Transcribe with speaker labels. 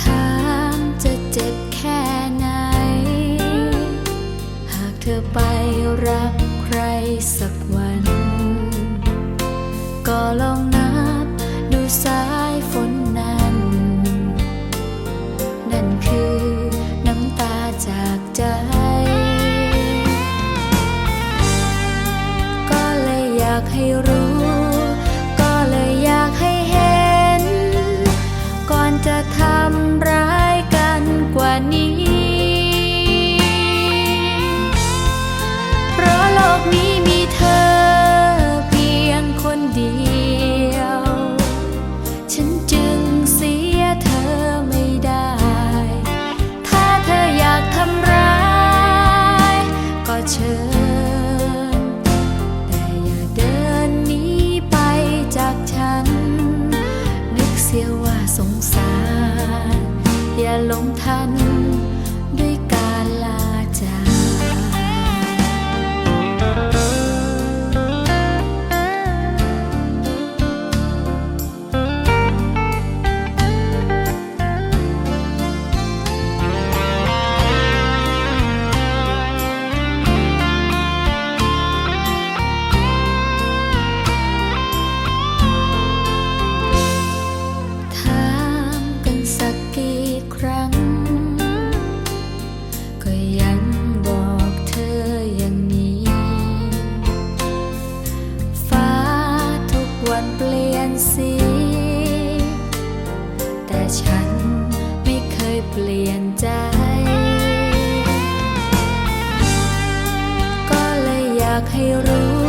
Speaker 1: ถามจะเจ็บแค่ไหน หากเธอไปรักใครสักวัน ก็ลองนับดูสายฝนนั้น นั่นคือน้ำตาจากใจก็เลยอยากให้รู้ สงสาร อย่าหลงทัน ลี่ยนสีแต่ฉันไม่เคยเปลี่ยนใจ ก็เลยอยากให้รู้